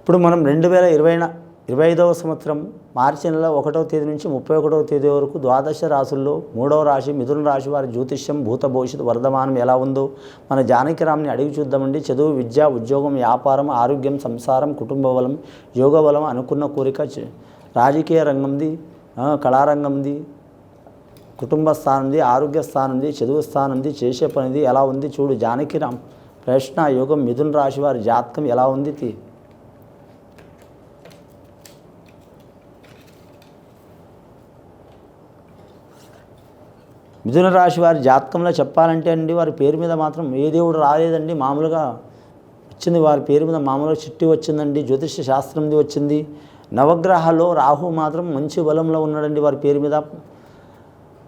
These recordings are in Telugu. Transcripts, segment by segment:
ఇప్పుడు మనం రెండు వేల ఇరవై ఇరవై ఐదవ సంవత్సరం మార్చి నెల ఒకటవ తేదీ నుంచి ముప్పై ఒకటవ తేదీ వరకు ద్వాదశ రాశుల్లో మూడవ రాశి మిథున రాశి వారి జ్యోతిష్యం భూత భవిష్యత్తు వర్ధమానం ఎలా ఉందో మన జానకిరామ్ని అడిగి చూద్దామండి. చదువు విద్య ఉద్యోగం వ్యాపారం ఆరోగ్యం సంసారం కుటుంబ బలం యోగ బలం అనుకున్న కోరిక రాజకీయ రంగంది కళారంగంది కుటుంబ స్థానంది ఆరోగ్య స్థానంది చదువు స్థానంది చేసే పనిది ఎలా ఉంది చూడు జానకిరామ్ ప్రశ్న యోగం మిథున రాశి వారి జాతకం ఎలా ఉంది మిథున రాశి వారి జాతకంలో చెప్పాలంటే అండి వారి పేరు మీద మాత్రం ఏ దేవుడు రాలేదండి. మామూలుగా వచ్చింది వారి పేరు మీద మామూలుగా చిట్టి వచ్చిందండి జ్యోతిష శాస్త్రంది వచ్చింది. నవగ్రహాల్లో రాహు మాత్రం మంచి బలంలో ఉన్నాడండి వారి పేరు మీద.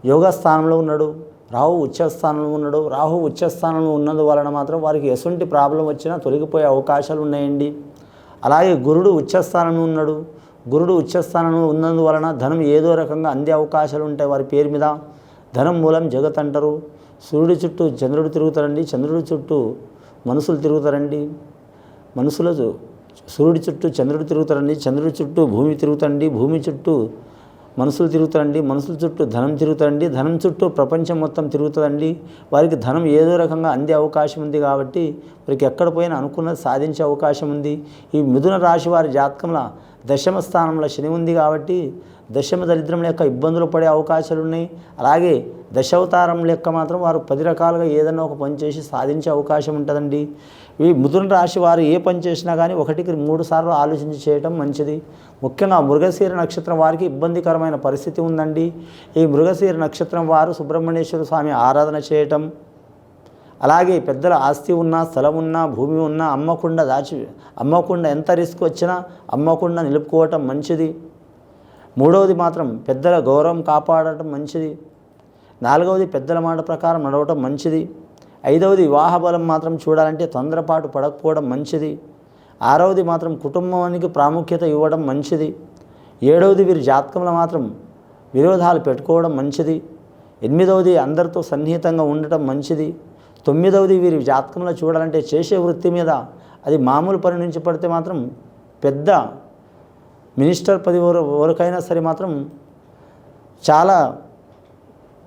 యోగ స్థానంలో ఉన్నాడు రాహు ఉచ్చ స్థానంలో ఉన్నాడు. రాహు ఉచ్చ స్థానంలో ఉన్నందు వలన మాత్రం వారికి ఎటువంటి ప్రాబ్లం వచ్చినా తొలగిపోయే అవకాశాలు ఉన్నాయండి. అలాగే గురుడు ఉచ్చ స్థానంలో ఉన్నాడు. గురుడు ఉచ్చ స్థానంలో ఉన్నందువలన ధనం ఏదో రకంగా అందే అవకాశాలు ఉంటాయి వారి పేరు మీద. ధనం మూలం జగత్ అంటారు సూర్యుడి చుట్టూ చంద్రుడు తిరుగుతారండి చంద్రుడి చుట్టూ మనుషులు తిరుగుతారండి. మనుషుల సూర్యుడి చుట్టూ చంద్రుడు తిరుగుతారండి చంద్రుడి చుట్టూ భూమి తిరుగుతండి భూమి చుట్టూ మనుషులు తిరుగుతారండి మనుషుల చుట్టూ ధనం తిరుగుతారండి ధనం చుట్టూ ప్రపంచం మొత్తం తిరుగుతుందండి. వారికి ధనం ఏదో రకంగా అందే అవకాశం ఉంది కాబట్టి వారికి ఎక్కడ పోయినా అనుకున్నది సాధించే అవకాశం ఉంది. ఈ మిథున రాశి వారి జాతకంలో దశమ స్థానంలో శని ఉంది కాబట్టి దశమ దరిద్రం లెక్క ఇబ్బందులు పడే అవకాశాలు ఉన్నాయి. అలాగే దశావతారం లెక్క మాత్రం వారు పది రకాలుగా ఏదైనా ఒక పని చేసి సాధించే అవకాశం ఉంటుందండి. ఈ మిథున రాశి వారు ఏ పని చేసినా కానీ ఒకటికి మూడు సార్లు ఆలోచించి చేయటం మంచిది. ముఖ్యంగా మృగశీర నక్షత్రం వారికి ఇబ్బందికరమైన పరిస్థితి ఉందండి. ఈ మృగశీర నక్షత్రం వారు సుబ్రహ్మణ్యేశ్వర స్వామి ఆరాధన చేయటం అలాగే పెద్దల ఆస్తి ఉన్నా స్థలం ఉన్నా భూమి ఉన్నా అమ్మకుండా దాచి అమ్మకుండా ఎంత రిస్క్ వచ్చినా అమ్మకుండా నిలుపుకోవటం మంచిది. మూడవది మాత్రం పెద్దల గౌరవం కాపాడటం మంచిది. నాలుగవది పెద్దల మాట ప్రకారం నడవటం మంచిది. ఐదవది వివాహ బలం మాత్రం చూడాలంటే తొందరపాటు పడకపోవడం మంచిది. ఆరవది మాత్రం కుటుంబానికి ప్రాముఖ్యత ఇవ్వడం మంచిది. ఏడవది వీరి జాతకంలో మాత్రం విరోధాలు పెట్టుకోవడం మంచిది. ఎనిమిదవది అందరితో సన్నిహితంగా ఉండటం మంచిది. తొమ్మిదవది వీరి జాతకంలో చూడాలంటే చేసే వృత్తి మీద అది మామూలు పని నుంచి పడితే మాత్రం పెద్ద మినిస్టర్ పది వర- వరకైనా సరే మాత్రం చాలా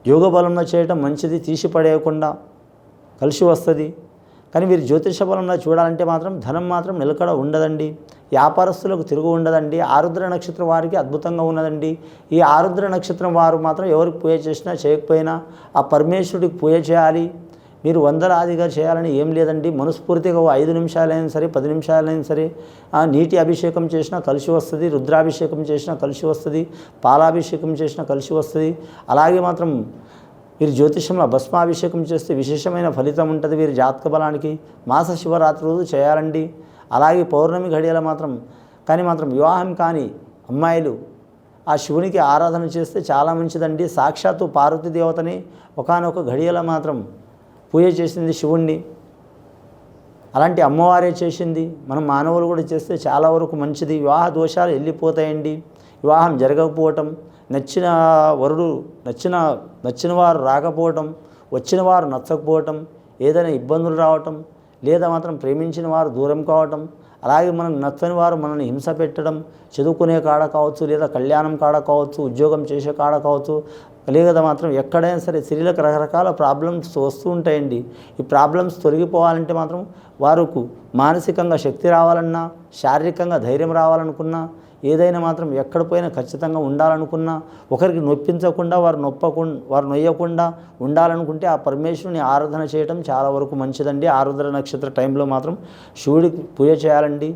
యోగ బలంలో చేయటం మంచిది తీసి పడేయకుండా కలిసి వస్తుంది. కానీ వీరు జ్యోతిష బలంలో చూడాలంటే మాత్రం ధనం మాత్రం నిలకడ ఉండదండి. వ్యాపారస్తులకు తిరుగు ఉండదండి. ఆరుద్ర నక్షత్రం వారికి అద్భుతంగా ఉన్నదండి. ఈ ఆరుద్ర నక్షత్రం వారు మాత్రం ఎవరికి పూజ చేసినా చేయకపోయినా ఆ పరమేశ్వరుడికి పూజ చేయాలి. మీరు వందలాదిగా చేయాలని ఏం లేదండి. మనస్ఫూర్తిగా ఓ ఐదు నిమిషాలైనా సరే పది నిమిషాలైనా సరే నీటి అభిషేకం చేసినా కలిసి వస్తుంది రుద్రాభిషేకం చేసినా కలిసి వస్తుంది పాలాభిషేకం చేసినా కలిసి వస్తుంది. అలాగే మాత్రం వీరి జ్యోతిషంలో భస్మాభిషేకం చేస్తే విశేషమైన ఫలితం ఉంటుంది వీరి జాతక బలానికి. మాస శివరాత్రి రోజు చేయాలండి. అలాగే పౌర్ణమి ఘడియల మాత్రం కానీ మాత్రం వివాహం కాని అమ్మాయిలు ఆ శివునికి ఆరాధన చేస్తే చాలా మంచిదండి. సాక్షాత్తు పార్వతీ దేవతని ఒకానొక ఘడియల మాత్రం పూజ చేసింది శివుణ్ణి. అలాంటి అమ్మవారే చేసింది. మనం మానవులు కూడా చేస్తే చాలా వరకు మంచిది. వివాహ దోషాలు వెళ్ళిపోతాయండి వివాహం జరగకపోవటం నచ్చిన వరుడు నచ్చిన నచ్చిన వారు రాకపోవటం వచ్చిన వారు నచ్చకపోవటం ఏదైనా ఇబ్బందులు రావటం లేదా మాత్రం ప్రేమించిన వారు దూరం కావటం అలాగే మనం నచ్చని వారు మనల్ని హింస పెట్టడం చదువుకునే కాడ కావచ్చు లేదా కళ్యాణం కాడ కావచ్చు ఉద్యోగం చేసే కాడ కావచ్చు లేదా మాత్రం ఎక్కడైనా సరే స్త్రీలకు రకరకాల ప్రాబ్లమ్స్ వస్తూ ఉంటాయండి. ఈ ప్రాబ్లమ్స్ తొలగిపోవాలంటే మాత్రం వారికి మానసికంగా శక్తి రావాలన్నా శారీరకంగా ధైర్యం రావాలనుకున్నా ఏదైనా మాత్రం ఎక్కడ పోయినా ఖచ్చితంగా ఉండాలనుకున్నా ఒకరికి నొప్పించకుండా వారు నొప్పకుండా వారు నొయ్యకుండా ఉండాలనుకుంటే ఆ పరమేశ్వరుని ఆరాధన చేయడం చాలా వరకు మంచిదండి. ఆరుద్ర నక్షత్ర టైంలో మాత్రం శివుడికి పూజ చేయాలండి.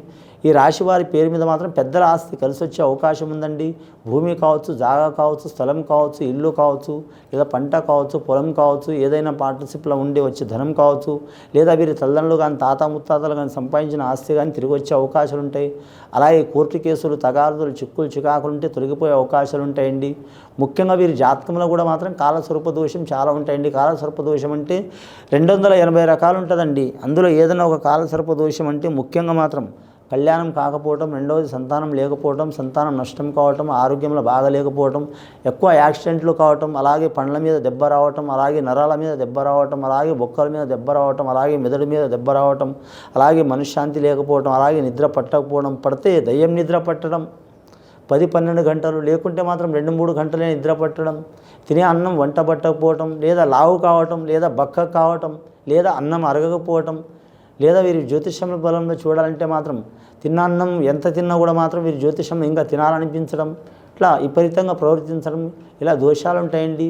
ఈ రాశి వారి పేరు మీద మాత్రం పెద్దల ఆస్తి కలిసి వచ్చే అవకాశం ఉందండి. భూమి కావచ్చు జాగా కావచ్చు స్థలం కావచ్చు ఇల్లు కావచ్చు లేదా పంట కావచ్చు పొలం కావచ్చు ఏదైనా పార్ట్నర్షిప్లో ఉండి వచ్చే ధనం కావచ్చు లేదా వీరి తల్లిదండ్రులు కానీ తాత ముత్తాతలు కానీ సంపాదించిన ఆస్తి కానీ తిరిగి వచ్చే అవకాశాలు ఉంటాయి. అలాగే కోర్టు కేసులు తగాదులు చిక్కులు చికాకులు ఉంటే తొలగిపోయే అవకాశాలు ఉంటాయండి. ముఖ్యంగా వీరి జాతకంలో కూడా మాత్రం కాలస్వరూప దోషం చాలా ఉంటాయండి. కాలస్వరూప దోషం అంటే రెండు వందల ఎనభై రకాలు ఉంటుందండి. అందులో ఏదైనా ఒక కాలసర్ప దోషం అంటే ముఖ్యంగా మాత్రం కళ్యాణం కాకపోవటం రెండవది సంతానం లేకపోవటం సంతానం నష్టం కావటం ఆరోగ్యంలో బాగలేకపోవటం ఎక్కువ యాక్సిడెంట్లు కావటం అలాగే పండ్ల మీద దెబ్బ రావటం అలాగే నరాల మీద దెబ్బ రావటం అలాగే బొక్కల మీద దెబ్బ రావటం అలాగే మెదడు మీద దెబ్బ రావటం అలాగే మనశ్శాంతి లేకపోవటం అలాగే నిద్ర పట్టకపోవడం పడితే దయ్యం నిద్ర పట్టడం పది పన్నెండు గంటలు లేకుంటే మాత్రం రెండు మూడు గంటలే నిద్ర పట్టడం తినే అన్నం వంట పట్టకపోవటం లేదా లావు కావటం లేదా బక్క కావటం లేదా అన్నం అరగకపోవటం లేదా వీరి జ్యోతిష్యం బలంలో చూడాలంటే మాత్రం తిన్నాన్నం ఎంత తిన్నా కూడా మాత్రం వీరి జ్యోతిష్యం ఇంకా తినాలనిపించడం ఇట్లా విపరీతంగా ప్రవర్తించడం ఇలా దోషాలు ఉంటాయండి.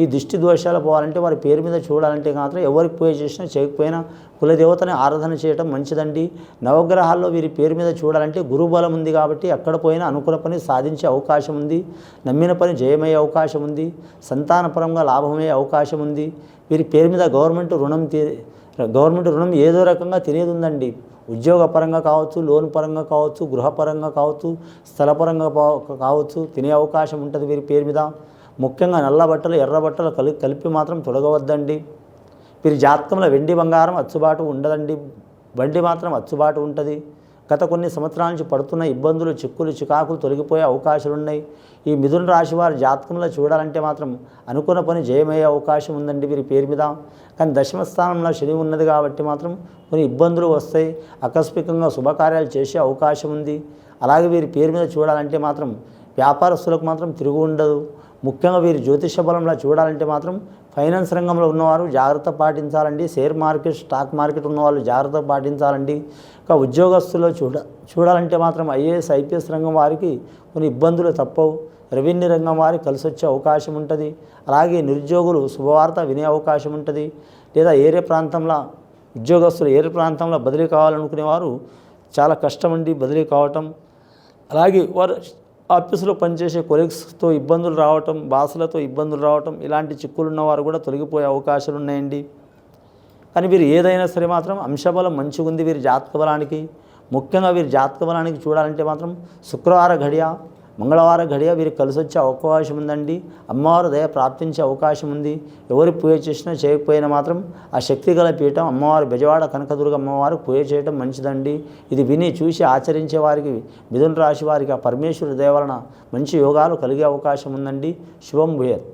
ఈ దృష్టి దోషాలు పోవాలంటే వారి పేరు మీద చూడాలంటే మాత్రం ఎవరికి పూజ చేసినా చేయకపోయినా కులదేవతని ఆరాధన చేయడం మంచిదండి. నవగ్రహాల్లో వీరి పేరు మీద చూడాలంటే గురుబలం ఉంది కాబట్టి ఎక్కడ పోయినా అనుకున్న పని సాధించే అవకాశం ఉంది. నమ్మిన పని జయమయ్యే అవకాశం ఉంది. సంతానపరంగా లాభమయ్యే అవకాశం ఉంది. వీరి పేరు మీద గవర్నమెంట్ రుణం తీ గవర్నమెంట్ రుణం ఏదో రకంగా తినేది ఉందండి ఉద్యోగ పరంగా కావచ్చు లోన్ పరంగా కావచ్చు గృహపరంగా కావచ్చు స్థలపరంగా కావచ్చు తినే అవకాశం ఉంటుంది వీరి పేరు మీద. ముఖ్యంగా నల్ల బట్టలు ఎర్ర బట్టలు కలి కలిపి మాత్రం తొలగవద్దండి. వీరి జాతకంలో వెండి బంగారం అచ్చుబాటు ఉండదండి. బండి మాత్రం అచ్చుబాటు ఉంటుంది. గత కొన్ని సంవత్సరాల నుంచి పడుతున్న ఇబ్బందులు చిక్కులు చికాకులు తొలగిపోయే అవకాశాలు ఉన్నాయి ఈ మిథున రాశి వారి జాతకంలో చూడాలంటే మాత్రం అనుకున్న పని జయమయ్యే అవకాశం ఉందండి వీరి పేరు మీద. కానీ దశమ స్థానంలో శని ఉన్నది కాబట్టి మాత్రం కొన్ని ఇబ్బందులు వస్తాయి. ఆకస్మికంగా శుభకార్యాలు చేసే అవకాశం ఉంది. అలాగే వీరి పేరు మీద చూడాలంటే మాత్రం వ్యాపారస్తులకు మాత్రం తిరుగు ఉండదు. ముఖ్యంగా వీరి జ్యోతిష బలంలో చూడాలంటే మాత్రం ఫైనాన్స్ రంగంలో ఉన్నవారు జాగ్రత్త పాటించాలండి. షేర్ మార్కెట్ స్టాక్ మార్కెట్ ఉన్నవాళ్ళు జాగ్రత్త పాటించాలండి. ఇంకా ఉద్యోగస్తులు చూడ చూడాలంటే మాత్రం ఐఏఎస్ ఐపీఎస్ రంగం వారికి కొన్ని ఇబ్బందులు తప్పవు. రెవెన్యూ రంగం వారికి కలిసి వచ్చే అవకాశం ఉంటుంది. అలాగే నిరుద్యోగులు శుభవార్త వినే అవకాశం ఉంటుంది. లేదా ఏరే ప్రాంతంలో ఉద్యోగస్తులు ఏరే ప్రాంతంలో బదిలీ కావాలనుకునే వారు చాలా కష్టమండి బదిలీ కావటం. అలాగే వారు ఆఫీసులో పనిచేసే కొలీగ్స్తో ఇబ్బందులు రావటం బాసులతో ఇబ్బందులు రావటం ఇలాంటి చిక్కులు ఉన్నవారు కూడా తొలగిపోయే అవకాశాలు ఉన్నాయండి. కానీ వీరు ఏదైనా సరే మాత్రం అంశబలం మంచిగా ఉంది వీరి జాతక బలానికి ముఖ్యంగా వీరి జాతక బలానికి చూడాలంటే మాత్రం శుక్రవార ఘడియ మంగళవార ఘడియ వీరికి కలిసి వచ్చే అవకాశం ఉందండి అమ్మవారు దయ ప్రాప్తించే అవకాశం ఉంది ఎవరు పూజ చేసినా చేయకపోయినా మాత్రం ఆ శక్తి గల పీఠం అమ్మవారు బెజవాడ కనకదుర్గ అమ్మవారు పూజ చేయటం మంచిదండి. ఇది విని చూసి ఆచరించే వారికి మిథున రాశి వారికి ఆ పరమేశ్వరుడి దయ వలన మంచి యోగాలు కలిగే అవకాశం ఉందండి శుభం భూయత్.